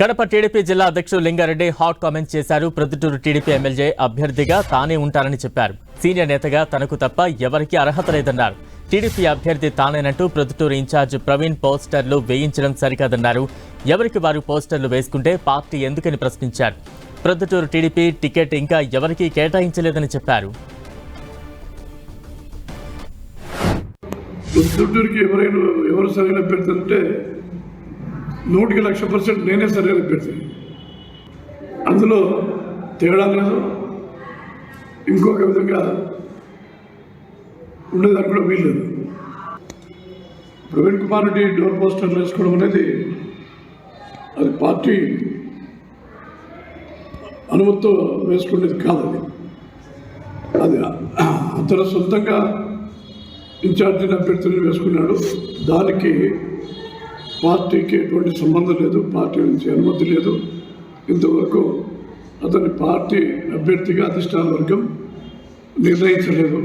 Kadapa TDP జిల్లా అధ్యక్షుడు Lingareddy hot comments చేశారు. ప్రొద్దుటూరు టీడీపీ ఎమ్మెల్యే అభ్యర్థిగా తానే ఉంటానని చెప్పారు. సీనియర్ నేతగా తనకు తప్ప ఎవరికీ అర్హత లేదన్నారు. టీడీపీ అభ్యర్థి తానేనంటూ ప్రొద్దుటూరు ఇన్ఛార్జ్ ప్రవీణ్ పోస్టర్లు వేయించడం సరికాదన్నారు. ఎవరికి వారు పోస్టర్లు వేసుకుంటే పార్టీ ఎందుకని ప్రశ్నించారు. ప్రొద్దుటూరు టీడీపీ టికెట్ ఇంకా ఎవరికీ కేటాయించలేదని చెప్పారు. ఎవరైనా ఎవరు సరైన పెడుతుంటే నూటికి లక్ష పర్సెంట్ నేనే సరైన అభ్యర్థి అందులో తేడా లేదు. ఇంకొక విధంగా ఉండేదానికి కూడా వీల్లేదు ప్రవీణ్ కుమార్ రెడ్డి డోర్ పోస్టర్లు వేసుకోవడం అనేది అది పార్టీ అనుమతితో వేసుకునేది కాదు అది. అది అతను సొంతంగా ఇన్ఛార్జిని అభ్యర్థులను వేసుకున్నాడు. దానికి పార్టీకి ఎటువంటి సంబంధం లేదు పార్టీ నుంచి అనుమతి లేదు. ఇంతవరకు అతని పార్టీ అభ్యర్థిగా అధిష్టాన వర్గం నిర్ణయించలేదు.